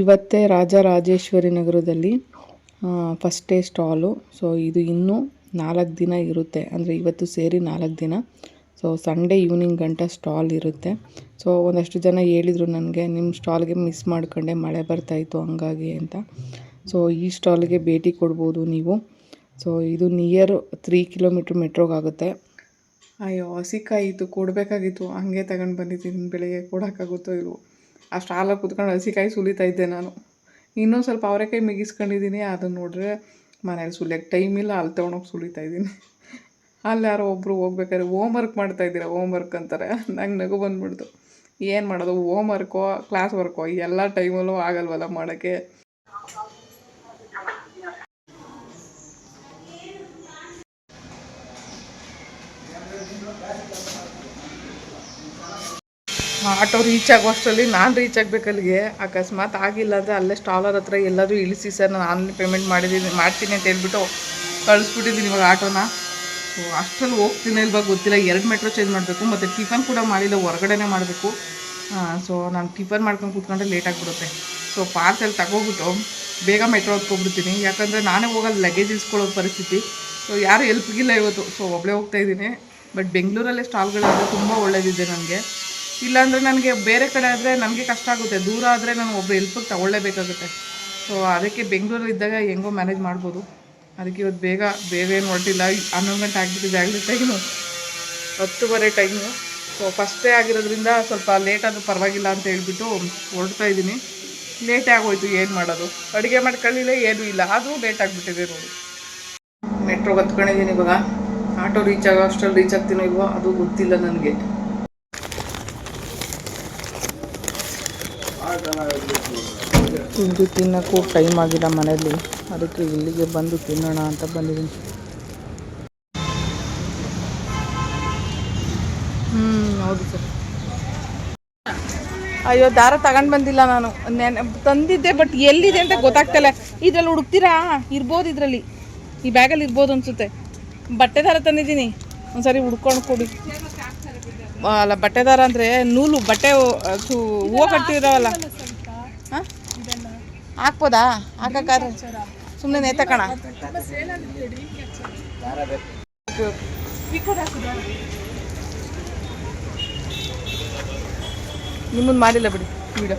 ಇವತ್ತೇ ರಾಜರಾಜೇಶ್ವರಿ ನಗರದಲ್ಲಿ first day stall so ಇದು ಇನ್ನೂ ನಾಲ್ಕು ದಿನ ಇರುತ್ತೆ. ಅಂದರೆ ಇವತ್ತು ಸೇರಿ ನಾಲ್ಕು ದಿನ. ಸೊ ಸಂಡೇ ಈವ್ನಿಂಗ್ ಗಂಟ ಸ್ಟಾಲ್ ಇರುತ್ತೆ. ಸೊ ಒಂದಷ್ಟು ಜನ ಹೇಳಿದರು ನನಗೆ ನಿಮ್ಮ ಸ್ಟಾಲ್ಗೆ ಮಿಸ್ ಮಾಡ್ಕೊಂಡೆ, ಮಳೆ ಬರ್ತಾಯಿತ್ತು ಹಂಗಾಗಿ ಅಂತ. ಸೊ ಈ ಸ್ಟಾಲ್ಗೆ ಭೇಟಿ ಕೊಡ್ಬೋದು ನೀವು. ಸೊ ಇದು ನಿಯರ್ ತ್ರೀ ಕಿಲೋಮೀಟ್ರ್ ಮೆಟ್ರೋಗಾಗುತ್ತೆ ಅಯ್ಯೋ, ಹಸಿಕಾಯಿತು, ಕೊಡಬೇಕಾಗಿತ್ತು. ಹಂಗೆ ತಗೊಂಡು ಬಂದಿದ್ದೀನಿ, ಬೆಳಗ್ಗೆ ಕೊಡೋಕ್ಕಾಗುತ್ತೋ ಇಲ್ವೋ. ಆ ಹಾಲು ಕುತ್ಕೊಂಡು ಹಸಿಕಾಯಿ ಸುಲಿತಾ ಇದ್ದೆ ನಾನು. ಇನ್ನೊಂದು ಸ್ವಲ್ಪ ಅವರೆಕಾಯಿ ಮಿಗಿಸ್ಕೊಂಡಿದ್ದೀನಿ ಅದನ್ನು ನೋಡಿದ್ರೆ ಮನೇಲಿ ಸುಲಿಯೋಕ್ಕೆ ಟೈಮ್ ಇಲ್ಲ ಅಲ್ಲಿ ತೊಗೊಂಡೋಗಿ ಸುಲಿತಾ ಇದ್ದೀನಿ. ಅಲ್ಲಿ ಯಾರೋ ಒಬ್ಬರು ಹೋಗ್ಬೇಕಾದ್ರೆ ಹೋಮ್ ವರ್ಕ್ ಮಾಡ್ತಾ ಇದ್ದೀರಾ ಹೋಮ್ ವರ್ಕ್ ಅಂತಾರೆ. ನಂಗೆ ನಗು ಬಂದ್ಬಿಡ್ತು. ಏನು ಮಾಡೋದು ಹೋಮ್ ವರ್ಕೋ ಕ್ಲಾಸ್ ವರ್ಕೋ ಎಲ್ಲ ಟೈಮಲ್ಲೂ ಆಗಲ್ವಲ್ಲ ಮಾಡೋಕ್ಕೆ. ಆಟೋ ರೀಚ್ ಆಗೋ ಅಷ್ಟರಲ್ಲಿ ನಾನು ರೀಚ್ ಆಗಬೇಕು ಅಲ್ಲಿಗೆ. ಅಕಸ್ಮಾತ್ ಆಗಿಲ್ಲ ಅಂದರೆ ಅಲ್ಲೇ ಸ್ಟಾಲರ್ ಹತ್ರ ಎಲ್ಲರೂ ಇಳಿಸಿ ಸರ್, ನಾನು ಆನ್ಲೈನ್ ಪೇಮೆಂಟ್ ಮಾಡಿದ್ದೀನಿ ಮಾಡ್ತೀನಿ ಅಂತ ಹೇಳ್ಬಿಟ್ಟು ಕಳಿಸ್ಬಿಟ್ಟಿದ್ದೀನಿ ಇವಾಗ ಆಟೋನ. ಸೊ ಅಷ್ಟರಲ್ಲಿ ಹೋಗ್ತೀನಿ ಇಲ್ವಾ ಗೊತ್ತಿಲ್ಲ. ಎರಡು ಮೆಟ್ರೋ ಚೇಂಜ್ ಮಾಡಬೇಕು, ಮತ್ತು ಟಿಫನ್ ಕೂಡ ಮಾಡಿಲ್ಲ, ಹೊರಗಡೆನೇ ಮಾಡಬೇಕು. ಸೊ ನಾನು ಟಿಫನ್ ಮಾಡ್ಕೊಂಡು ಕೂತ್ಕೊಂಡ್ರೆ ಲೇಟ್ ಆಗಿಬಿಡುತ್ತೆ. ಸೊ ಪಾರ್ಸೆಲ್ ತಗೋಬಿಟ್ಟು ಬೇಗ ಮೆಟ್ರೋ ಹತ್ಕೊಬಿಡ್ತೀನಿ ಯಾಕಂದರೆ ನಾನೇ ಹೋಗಲ್ಲ ಲಗೇಜ್ ಇಸ್ಕೊಳ್ಳೋ ಪರಿಸ್ಥಿತಿ. ಸೊ ಯಾರು ಎಲ್ಪ್ಗಿಲ್ಲ ಇವತ್ತು. ಸೊ ಒಬ್ಬಳೇ ಹೋಗ್ತಾ ಇದ್ದೀನಿ. ಬಟ್ ಬೆಂಗಳೂರಲ್ಲೇ ಸ್ಟಾಲ್ಗಳಾದರೆ ತುಂಬ ಒಳ್ಳೆಯದಿದೆ ನನಗೆ. ಇಲ್ಲಾಂದರೆ ನನಗೆ ಬೇರೆ ಕಡೆ ಆದರೆ ನನಗೆ ಕಷ್ಟ ಆಗುತ್ತೆ. ದೂರ ಆದರೆ ನಾನು ಒಬ್ಬರು ಹೆಲ್ಪಿಗೆ ತಗೊಳ್ಳೇಬೇಕಾಗುತ್ತೆ. ಸೊ ಅದಕ್ಕೆ ಬೆಂಗಳೂರಲ್ಲಿ ಇದ್ದಾಗ ಹೆಂಗೋ ಮ್ಯಾನೇಜ್ ಮಾಡ್ಬೋದು. ಅದಕ್ಕೆ ಇವತ್ತು ಬೇಗ ಬೇಗ ಏನು ಹೊರಟಿಲ್ಲ. ಹನ್ನೊಂದು ಗಂಟೆ ಆಗಿಬಿಟ್ಟಿದೆ ಆಗಲಿ ಟೈಮು ಹತ್ತುವರೆ ಟೈಮು ಸೊ ಫಸ್ಟೇ ಆಗಿರೋದ್ರಿಂದ ಸ್ವಲ್ಪ ಲೇಟ್ ಆದರೂ ಪರವಾಗಿಲ್ಲ ಅಂತ ಹೇಳ್ಬಿಟ್ಟು ಹೊರಡ್ತಾ ಇದ್ದೀನಿ. ಲೇಟೇ ಆಗೋಯ್ತು, ಏನು ಮಾಡೋದು? ಅಡುಗೆ ಮಾಡ್ಕೊಳ್ಳಿಲ್ಲ, ಏನೂ ಇಲ್ಲ. ಅದು ಲೇಟ್ ಆಗಿಬಿಟ್ಟಿದೆ ನೋಡಿ. ಮೆಟ್ರೋಗೆ ಹತ್ಕೊಂಡಿದ್ದೀನಿ ಇವಾಗ. ಆಟೋ ರೀಚ್ ಆಗೋ ಅಷ್ಟರಲ್ಲಿ ರೀಚ್ ಆಗ್ತೀನೋ ಇಲ್ವೋ, ಅದು ಗೊತ್ತಿಲ್ಲ ನನಗೆ. ತಿಂದು ತಿನ್ನೋಕ್ಕೂ ಟೈಮ್ ಆಗಿಲ್ಲ ಮನೆಯಲ್ಲಿ. ಅದಕ್ಕೆ ಇಲ್ಲಿಗೆ ಬಂದು ತಿನ್ನೋಣ ಅಂತ ಬಂದಿದ್ದೀನಿ. ಹ್ಞೂ ಹೌದು ಸರ್. ಅಯ್ಯೋ, ದಾರ ತಗೊಂಡು ಬಂದಿಲ್ಲ ನಾನು. ನೆನೆ, ತಂದಿದ್ದೆ ಬಟ್ ಎಲ್ಲಿದೆ ಅಂತ ಗೊತ್ತಾಗ್ತಲ್ಲ ಇದ್ರಲ್ಲಿ ಹುಡುಕ್ತೀರಾ? ಇರ್ಬೋದು ಇದರಲ್ಲಿ. ಈ ಬ್ಯಾಗಲ್ಲಿ ಇರ್ಬೋದು ಅನ್ಸುತ್ತೆ. ಬಟ್ಟೆ ದಾರ ತಂದಿದ್ದೀನಿ. ಒಂದ್ಸರಿ ಹುಡ್ಕೊಂಡು ಕೊಡಿ. ಅಲ್ಲ ಬಟ್ಟೆ ದಾರ ಅಂದರೆ ನೂಲು ಬಟ್ಟೆ ಹೂವು ಕಟ್ತಿದಾವಲ್ಲ ಹಾಂ? ಹಾಕ್ಬೋದಾ? ಹಾಕಕ್ಕಾದ್ರೆ? ಸುಮ್ಮನೆ ನೇತಕಣ? ನಿಮ್ಮನ್ನು ಮಾಡಿಲ್ಲ ಬಿಡಿ ವಿಡಿಯೋ.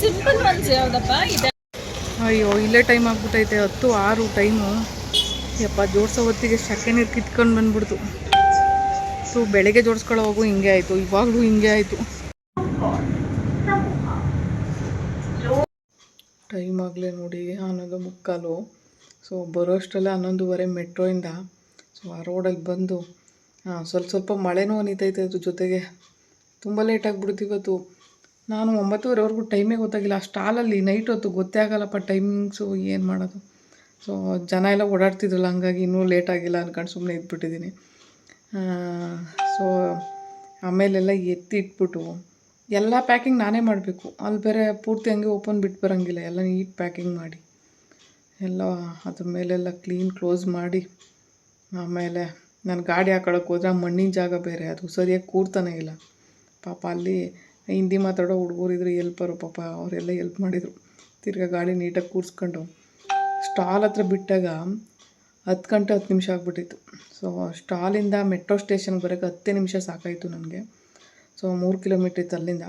ಸಿಂಪಲ್ ಒನ್ಸ್ ಯಾವ್ದಪ್ಪ? ಇದೆ. ಅಯ್ಯೋ, ಇಲ್ಲೇ ಟೈಮ್ ಆಗ್ಬಿಟ್ಟೈತೆ, ಹತ್ತು, ಆರು ಟೈಮು ಯಪ್ಪ, ಜೋಡಿಸೋ ಹೊತ್ತಿಗೆ ಸೆಕೆ ನೀರು ಕಿತ್ಕೊಂಡು ಬಂದ್ಬಿಡ್ತು. ಸೊ, ಬೆಳಗ್ಗೆ ಜೋಡಿಸ್ಕೊಳ್ಳೋ ಹೋಗು, ಹಿಂಗೆ ಆಯಿತು. ಇವಾಗಲೂ ಹಿಂಗೆ ಆಯಿತು. ಟೈಮ್ ಆಗಲೇ ನೋಡಿ ಹನ್ನೊಂದು ಮುಕ್ಕಾಲು. ಸೊ ಬರೋಷ್ಟರಲ್ಲೇ ಹನ್ನೊಂದುವರೆ ಮೆಟ್ರೋಯಿಂದ, ಸೊ, ಆ ರೋಡಲ್ಲಿ ಬಂದು ಸ್ವಲ್ಪ ಸ್ವಲ್ಪ ಮಳೆನೂ ಅನಿತೈತೆ ಅದ್ರ ಜೊತೆಗೆ. ತುಂಬ ಲೇಟ್ ಬಿಡ್ತು ಇವತ್ತು. ನಾನು ಒಂಬತ್ತುವರೆವರೆಗೂ ಟೈಮೇ ಗೊತ್ತಾಗಿಲ್ಲ. ಆ ಸ್ಟಾಲಲ್ಲಿ ನೈಟ್ ಹೊತ್ತು ಗೊತ್ತೇ ಆಗಲ್ಲಪ್ಪ ಟೈಮಿಂಗ್ಸು ಏನು ಮಾಡೋದು. ಸೊ ಜನ ಎಲ್ಲ ಓಡಾಡ್ತಿದ್ರಲ್ಲ, ಹಂಗಾಗಿ ಇನ್ನೂ ಲೇಟ್ ಆಗಿಲ್ಲ ಅಂದ್ಕೊಂಡು ಸುಮ್ಮನೆ ಇದ್ಬಿಟ್ಟಿದ್ದೀನಿ. ಸೊ ಆಮೇಲೆಲ್ಲ ಎತ್ತಿ ಇಟ್ಬಿಟ್ಟು, ಎಲ್ಲ ಪ್ಯಾಕಿಂಗ್ ನಾನೇ ಮಾಡಬೇಕು. ಅಲ್ಲಿ ಬೇರೆ ಪೂರ್ತಿ ಹಂಗೆ ಓಪನ್ ಬಿಟ್ಟು ಬರೋಂಗಿಲ್ಲ. ಎಲ್ಲ ನೀಟ್ ಪ್ಯಾಕಿಂಗ್ ಮಾಡಿ, ಎಲ್ಲ ಅದ್ರ ಮೇಲೆಲ್ಲ ಕ್ಲೀನ್ ಕ್ಲೋಸ್ ಮಾಡಿ, ಆಮೇಲೆ ನಾನು ಗಾಡಿ ಹಾಕೊಳಕ್ಕೆ ಹೋದ್ರೆ ಮಣ್ಣಿನ ಜಾಗ ಬೇರೆ. ಅದು ಸರಿಯಾಗಿ ಕೂರ್ತಾನೆ ಇಲ್ಲ. ಪಾಪ ಅಲ್ಲಿ ಹಿಂದಿ ಮಾತಾಡೋ ಹುಡುಗರು ಇದ್ರು ಎಲ್ಪರು, ಪಾಪ ಅವರೆಲ್ಲ ಎಲ್ಪ್ ಮಾಡಿದರು. ತಿರ್ಗಾ ಗಾಡಿ ನೀಟಾಗಿ ಕೂರಿಸ್ಕೊಂಡು ಸ್ಟಾಲ್ ಹತ್ರ ಬಿಟ್ಟಾಗ ಹತ್ತು ಗಂಟೆ ಹತ್ತು ನಿಮಿಷ ಆಗ್ಬಿಟ್ಟಿತ್ತು. ಸೊ ಸ್ಟಾಲಿಂದ ಮೆಟ್ರೋ ಸ್ಟೇಷನ್ಗೆ ಬರೋಕ್ಕೆ ಹತ್ತೇ ನಿಮಿಷ ಸಾಕಾಯಿತು ನನಗೆ. ಸೊ ಮೂರು ಕಿಲೋಮೀಟ್ರ್ ಇತ್ತು ಅಲ್ಲಿಂದ.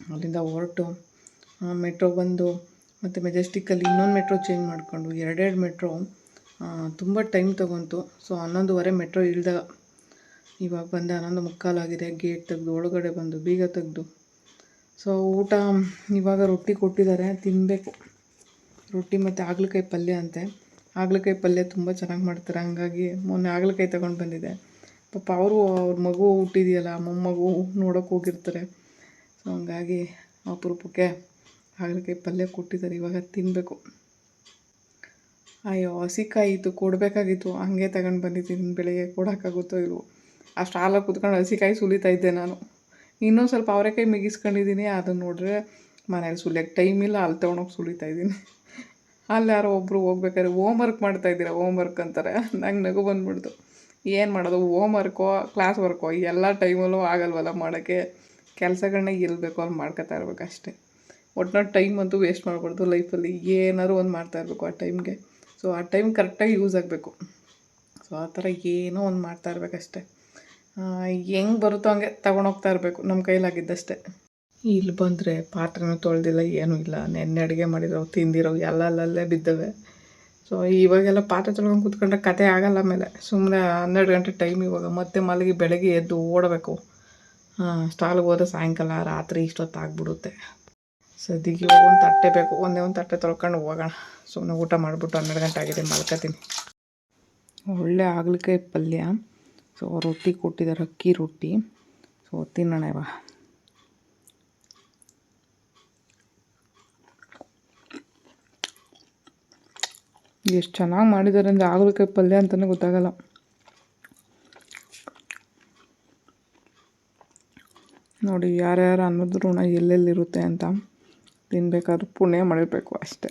ಅಲ್ಲಿಂದ ಹೊರಟು ಮೆಟ್ರೋ ಬಂದು ಮತ್ತು ಮೆಜೆಸ್ಟಿಕ್ಕಲ್ಲಿ ಇನ್ನೊಂದು ಮೆಟ್ರೋ ಚೇಂಜ್ ಮಾಡಿಕೊಂಡು ಎರಡೆರಡು ಮೆಟ್ರೋ ತುಂಬ ಟೈಮ್ ತೊಗೊಂತು. ಸೊ ಹನ್ನೊಂದುವರೆ ಮೆಟ್ರೋ ಇಳ್ದಾಗ ಇವಾಗ ಬಂದೆ ಹನ್ನೊಂದು ಮುಕ್ಕಾಲಾಗಿದೆ ಗೇಟ್ ತೆಗೆದು, ಒಳಗಡೆ ಬಂದು, ಬೀಗ ತೆಗೆದು. ಸೊ ಊಟ, ಇವಾಗ ರೊಟ್ಟಿ ಕೊಟ್ಟಿದ್ದಾರೆ ತಿನ್ನಬೇಕು ರೊಟ್ಟಿ ಮತ್ತು ಹಾಗಲಕಾಯಿ ಪಲ್ಯ ಅಂತೆ. ಹಾಗಲಕಾಯಿ ಪಲ್ಯ ತುಂಬ ಚೆನ್ನಾಗಿ ಮಾಡ್ತಾರೆ, ಹಂಗಾಗಿ ಮೊನ್ನೆ ಹಾಗಲಕಾಯಿ ತಗೊಂಡು ಬಂದಿದೆ ಪಾಪ ಅವರು, ಅವ್ರ ಮಗು ಹುಟ್ಟಿದೆಯಲ್ಲ, ಮೊಮ್ಮಗು ನೋಡೋಕೆ ಹೋಗಿರ್ತಾರೆ. ಸೊ ಹಂಗಾಗಿ ಅಪರೂಪಕ್ಕೆ ಹಾಗಲಕಾಯಿ ಪಲ್ಯ ಕೊಟ್ಟಿದ್ದಾರೆ, ಇವಾಗ ತಿನ್ನಬೇಕು ಅಯ್ಯೋ, ಹಸಿಕಾಯಿ ಇತ್ತು, ಕೊಡಬೇಕಾಗಿತ್ತು, ಹಂಗೆ ತಗೊಂಡು ಬಂದಿದ್ದೀನಿ, ಬೆಳಿಗ್ಗೆ ಕೊಡೋಕ್ಕಾಗುತ್ತೋ ಇಲ್ವೋ. ಅಷ್ಟು ಹಾಲಾಗಿ ಕುತ್ಕೊಂಡು ಹಸಿಕಾಯಿ ಸುಲಿತಾ ಇದ್ದೆ ನಾನು. ಇನ್ನೊಂದು ಸ್ವಲ್ಪ ಅವರೆಕಾಯಿ ಮಿಗಿಸ್ಕೊಂಡಿದ್ದೀನಿ ಅದನ್ನು ನೋಡಿದ್ರೆ ಮನೇಲಿ ಸುಲಿಯೋಕ್ಕೆ ಟೈಮ್ ಇಲ್ಲ ಅಲ್ಲಿ ತೊಗೊಂಡೋಗಿ ಸುಲಿತಾ ಇದ್ದೀನಿ. ಅಲ್ಲಿ ಯಾರೋ ಒಬ್ಬರು ಹೋಗ್ಬೇಕಾದ್ರೆ ಹೋಮ್ ವರ್ಕ್ ಮಾಡ್ತಾ ಇದ್ದೀರಾ ಹೋಮ್ ವರ್ಕ್ ಅಂತಾರೆ. ನಂಗೆ ನಗು ಬಂದ್ಬಿಡ್ತು. ಏನು ಮಾಡೋದು ಹೋಮ್ ವರ್ಕೋ ಕ್ಲಾಸ್ ವರ್ಕೋ ಎಲ್ಲ ಟೈಮಲ್ಲೂ ಆಗಲ್ವಲ್ಲ ಮಾಡೋಕ್ಕೆ. ಕೆಲಸಗಳನ್ನ ಎಲ್ಲಿ ಬೇಕೋ ಅಲ್ಲಿ ಮಾಡ್ಕೊತಾ ಇರಬೇಕು ಅಷ್ಟೇ. ಒಟ್ನಲ್ಲಿ ಟೈಮ್ ಅಂತೂ ವೇಸ್ಟ್ ಮಾಡಬಾರ್ದು ಲೈಫಲ್ಲಿ ಏನಾದ್ರು ಒಂದು ಮಾಡ್ತಾ ಇರಬೇಕು ಆ ಟೈಮ್ಗೆ ಸೊ ಆ ಟೈಮ್ ಕರೆಕ್ಟಾಗಿ ಯೂಸ್ ಆಗಬೇಕು. ಸೊ ಆ ಥರ ಏನೋ ಒಂದು ಮಾಡ್ತಾ ಇರ್ಬೇಕಷ್ಟೆ. ಹೆಂಗೆ ಬರುತ್ತೋ ಹಂಗೆ ತಗೊಂಡೋಗ್ತಾ ಇರಬೇಕು. ನಮ್ಮ ಕೈಲಾಗಿದ್ದಷ್ಟೇ. ಇಲ್ಲಿ ಬಂದರೆ ಪಾತ್ರೆನೂ ತೊಳೆದಿಲ್ಲ, ಏನೂ ಇಲ್ಲ. ನೆನ್ನೆ ಅಡುಗೆ ಮಾಡಿರೋ ತಿಂದಿರೋ ಎಲ್ಲ ಅಲ್ಲಲ್ಲೇ ಬಿದ್ದವೆ. ಸೊ ಇವಾಗೆಲ್ಲ ಪಾತ್ರೆ ತೊಳ್ಕೊಂಡು ಕೂತ್ಕೊಂಡ್ರೆ ಕತೆ ಆಗಲ್ಲ ಆಮೇಲೆ ಸುಮ್ಮನೆ ಹನ್ನೆರಡು ಗಂಟೆ ಟೈಮ್ ಇವಾಗ. ಮತ್ತೆ ಮಲಗಿ ಬೆಳಗ್ಗೆ ಎದ್ದು ಓಡಬೇಕು. ಸ್ಟಾಲ್ಗೆ ಹೋದ್ರೆ ಸಾಯಂಕಾಲ, ರಾತ್ರಿ ಇಷ್ಟೊತ್ತು ಆಗ್ಬಿಡುತ್ತೆ ಸದ್ಯಕ್ಕೆ ಇವಾಗ ಒಂದು ತಟ್ಟೆ ಬೇಕು. ಒಂದೇ ಒಂದು ತಟ್ಟೆ ತೊಳ್ಕೊಂಡು ಹೋಗೋಣ. ಸುಮ್ಮನೆ ಊಟ ಮಾಡಿಬಿಟ್ಟು ಹನ್ನೆರಡು ಗಂಟೆ ಆಗಿದೆ, ಮಲ್ಕೋತೀನಿ. ಒಳ್ಳೆ ಆಗ್ಲಿಕ್ಕೆ ಪಲ್ಯ. ಸೊ ರೊಟ್ಟಿ ಕೊಟ್ಟಿದ್ದಾರೆ, ಅಕ್ಕಿ ರೊಟ್ಟಿ. ಸೊ ತಿನ್ನೋಣ ಇವಾಗ. ಎಷ್ಟು ಚೆನ್ನಾಗಿ ಮಾಡಿದ್ದಾರೆ ಅಂದರೆ ಹಾಗಲಕಾಯಿ ಪಲ್ಯ ಅಂತಲೇ ಗೊತ್ತಾಗಲ್ಲ. ನೋಡಿ, ಯಾರ್ಯಾರು ಅನ್ನೋದು ಋಣ ಎಲ್ಲೆಲ್ಲಿರುತ್ತೆ ಅಂತ ತಿನ್ಬೇಕಾದ್ರೂ ಪುಣ್ಯ ಮಾಡಿರಬೇಕು ಅಷ್ಟೇ.